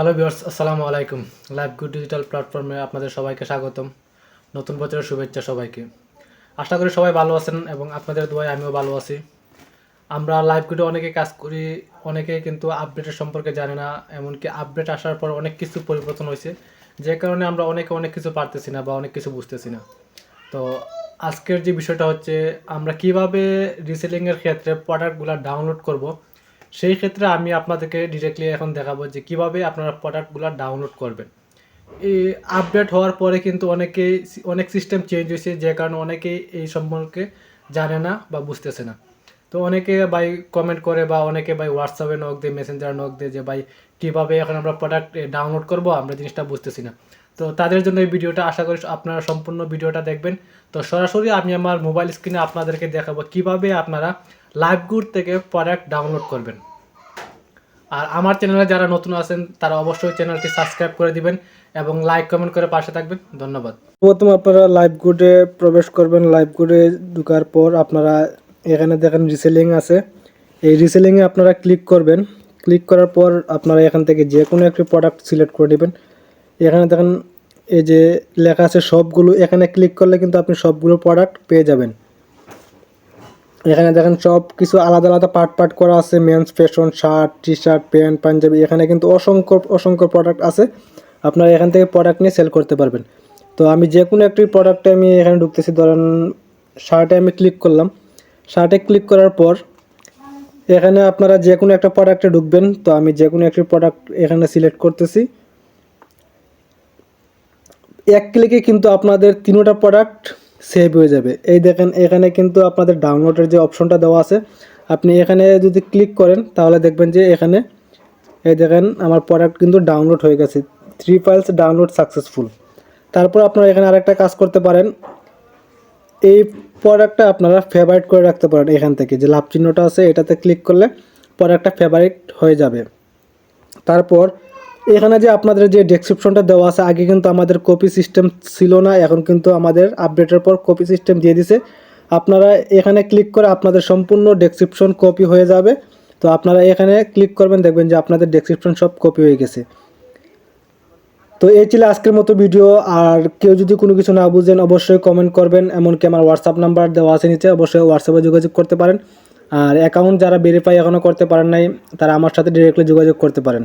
Hello viewers আসসালামু আলাইকুম। Live good digital প্ল্যাটফর্মে আপনাদের সবাইকে স্বাগতম। নতুন বছরের শুভেচ্ছা সবাইকে। আশা করি সবাই ভালো আছেন এবং আপনাদের দোয়ায় আমিও ভালো আছি। আমরা লাইভ গুডে অনেকে কাজ করি, অনেকে কিন্তু আপডেটের সম্পর্কে জানে না, এমনকি আপডেট আসার পর অনেক কিছু পরিবর্তন হয়েছে, যে কারণে আমরা অনেকে অনেক কিছু পারতেছি না বা অনেক কিছু বুঝতেছি না। তো আজকের যে বিষয়টা হচ্ছে, আমরা কীভাবে রিসেলিংয়ের ক্ষেত্রে প্রোডাক্টগুলো ডাউনলোড করব সেই ক্ষেত্রে আমি আপনাদেরকে ডিরেক্টলি এখন দেখাবো যে কীভাবে আপনারা প্রোডাক্টগুলো ডাউনলোড করবেন। এই আপডেট হওয়ার পরে কিন্তু অনেকেই অনেক সিস্টেম চেঞ্জ হয়েছে, যে কারণে অনেকেই এই সম্পর্কে জানে না বা বুঝতেছে না। তো অনেকে ভাই কমেন্ট করে বা অনেকে ভাই হোয়াটসঅ্যাপে নক দেয় মেসেঞ্জার নক দেয় যে ভাই কীভাবে এখন আমরা প্রোডাক্ট ডাউনলোড করব, আমরা জিনিসটা বুঝতেছি না। তো তাদের জন্য এই ভিডিওটা আশা করি আপনারা সম্পূর্ণ ভিডিওটা দেখবেন। তো সরাসরি আমি আমার মোবাইল স্ক্রিনে আপনাদেরকে দেখাবো কীভাবে আপনারা লাইভ গুড থেকে প্রোডাক্ট ডাউনলোড করবেন। আর আমার চ্যানেলে যারা নতুন আছেন, তারা অবশ্যই চ্যানেলটি সাবস্ক্রাইব করে দিবেন এবং লাইক কমেন্ট করে পাশে থাকবেন। ধন্যবাদ। প্রথম আপনারা লাইভ গুডে প্রবেশ করবেন। লাইভ গুডে ঢোকার পর আপনারা এখানে দেখেন রিসেলিং আছে। এই রিসেলিংয়ে আপনারা ক্লিক করবেন। ক্লিক করার পর আপনারা এখান থেকে যে কোনো একটি প্রোডাক্ট সিলেক্ট করে নেবেন এখানে দেখেন, এই যে লেখা আছে সবগুলো, এখানে ক্লিক করলে কিন্তু আপনি সবগুলো প্রোডাক্ট পেয়ে যাবেন। এখানে দেখেন সব কিছু আলাদা আলাদা পার্ট পার্ট করা আছে men's fashion shirt T shirt pant panjabi, এখানে কিন্তু অসংখ্য অসংখ্য প্রোডাক্ট আছে। আপনারা এখান থেকে প্রোডাক্ট নিয়ে সেল করতে পারবেন। তো আমি যে কোনো একটি প্রোডাক্টে আমি এখানে ঢুকতেছি, ধরেন শার্টে আমি ক্লিক করলাম। শার্টে ক্লিক করার পর এখানে আপনারা যে কোনো একটা প্রোডাক্টে ঢুকবেন। তো আমি যে কোনো একটি প্রোডাক্ট এখানে সিলেক্ট করতেছি। এক ক্লিকে কিন্তু আপনাদের তিনোটা প্রোডাক্ট সেভ হয়ে যাবে। এই দেখেন, এখানে কিন্তু আপনাদের ডাউনলোডের যে অপশনটা দেওয়া আছে, আপনি এখানে যদি ক্লিক করেন, তাহলে দেখবেন যে এখানে, এই দেখেন, আমার প্রোডাক্ট কিন্তু ডাউনলোড হয়ে গেছে। থ্রি ফাইলস ডাউনলোড সাকসেসফুল তারপর আপনারা এখানে আরেকটা কাজ করতে পারেন। এই প্রোডাক্টটা আপনারা ফেভারিট করে রাখতে পারেন এখান থেকে। যে লাভ চিহ্নটা আছে, এটাতে ক্লিক করলে প্রোডাক্টটা ফেভারিট হয়ে যাবে। তারপর এখানে যে আপনাদের যে ডেসক্রিপশনটা দেওয়া আছে, আগে কিন্তু আমাদের কপি সিস্টেম ছিল না, এখন কিন্তু আমাদের আপডেটের পর কপি সিস্টেম দিয়ে দিছে। আপনারা এখানে ক্লিক করে আপনাদের সম্পূর্ণ ডেসক্রিপশন কপি হয়ে যাবে। তো আপনারা এখানে ক্লিক করবেন, দেখবেন যে আপনাদের ডেসক্রিপশন সব কপি হয়ে গেছে। তো এই ছিল আজকের মতো ভিডিও আর কেউ যদি কোনো কিছু না বুঝেন, অবশ্যই কমেন্ট করবেন। এমনকি আমার হোয়াটসঅ্যাপ নাম্বার দেওয়া আছে নিচে, অবশ্যই হোয়াটসঅ্যাপে যোগাযোগ করতে পারেন। আর অ্যাকাউন্ট যারা ভেরিফাই এখনও করতে পারেন নাই, তারা আমার সাথে ডিরেক্টলি যোগাযোগ করতে পারেন।